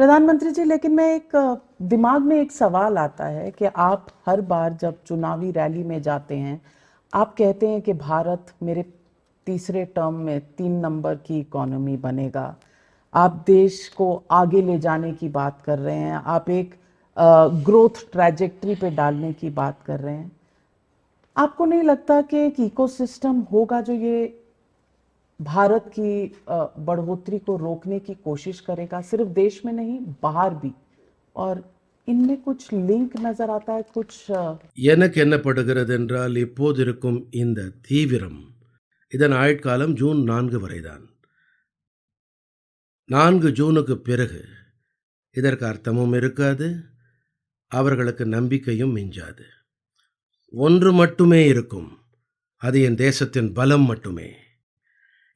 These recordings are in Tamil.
प्रधानमंत्री जी, लेकिन मैं एक दिमाग में एक सवाल आता है कि आप हर बार जब चुनावी रैली में जाते हैं, आप कहते हैं कि भारत मेरे तीसरे टर्म में तीन नंबर की इकोनॉमी बनेगा। आप देश को आगे ले जाने की बात कर रहे हैं, आप एक ग्रोथ ट्रैजेक्टरी पे डालने की बात कर रहे हैं। आपको नहीं लगता कि एक इकोसिस्टम होगा जो ये भारत की अ, बढ़ोतरी को रोकने की कोशिश करेगा सिर्फ देश में नहीं बाहर भी और इनमें कुछ लिंक नजर आता है कुछ अ, எனக்கு என்னப்படுகிறது என்றால் இப்போது இருக்கும் இந்த தீவிரம் இதன் ஆயுட்காலம் ஜூன் நான்கு வரைதான் நான்கு ஜூனுக்கு பிறகு இதற்கு அர்த்தமும் இருக்காது அவர்களுக்கு நம்பிக்கையும் மிஞ்சாது ஒன்று மட்டுமே இருக்கும் அது என் தேசத்தின் பலம் மட்டுமே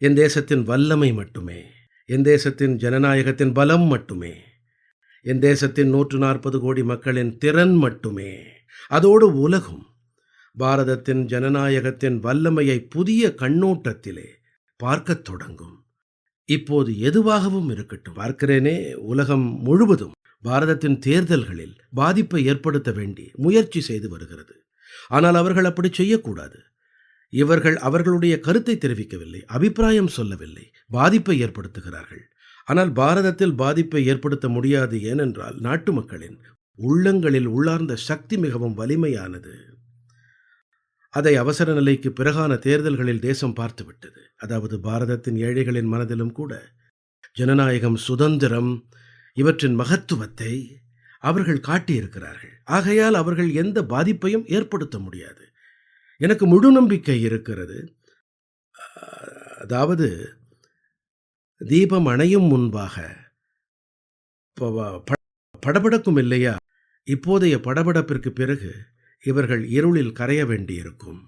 என் தேசத்தின் வல்லமை மட்டுமே. என் தேசத்தின் ஜனநாயகத்தின் பலம் மட்டுமே. என் தேசத்தின் நூற்று நாற்பது கோடி மக்களின் திறன் மட்டுமே. அதோடு உலகும் பாரதத்தின் ஜனநாயகத்தின் வல்லமையை புதிய கண்ணோட்டத்திலே பார்க்கத் தொடங்கும். இப்போது எதுவாகவும் இருக்கட்டும். பார்க்கிறேனே உலகம் முழுவதும் பாரதத்தின் தேர்தல்களில் பாதிப்பை ஏற்படுத்த வேண்டி முயற்சி செய்து வருகிறது. ஆனால் அவர்கள் அப்படி செய்யக்கூடாது. இவர்கள் அவர்களுடைய கருத்தை தெரிவிக்கவில்லை அபிப்பிராயம் சொல்லவில்லை பாதிப்பை ஏற்படுத்துகிறார்கள். ஆனால் பாரதத்தில் பாதிப்பை ஏற்படுத்த முடியாது ஏனென்றால் நாட்டு மக்களின் உள்ளங்களில் உள்ளார்ந்த சக்தி மிகவும் வலிமையானது. அதை அவசர நிலைக்கு பிறகான தேர்தல்களில் தேசம் பார்த்துவிட்டது. அதாவது பாரதத்தின் ஏழைகளின் மனதிலும் கூட ஜனநாயகம் சுதந்திரம் இவற்றின் மகத்துவத்தை அவர்கள் காட்டியிருக்கிறார்கள். ஆகையால் அவர்கள் எந்த பாதிப்பையும் ஏற்படுத்த முடியாது. எனக்கு முழு நம்பிக்கை இருக்கிறது. அதாவது தீபம் அணையும் முன்பாக படபடக்கும் இல்லையா? இப்போதைய படபடப்பிற்கு பிறகு இவர்கள் இருளில் கரைய வேண்டியிருக்கும்.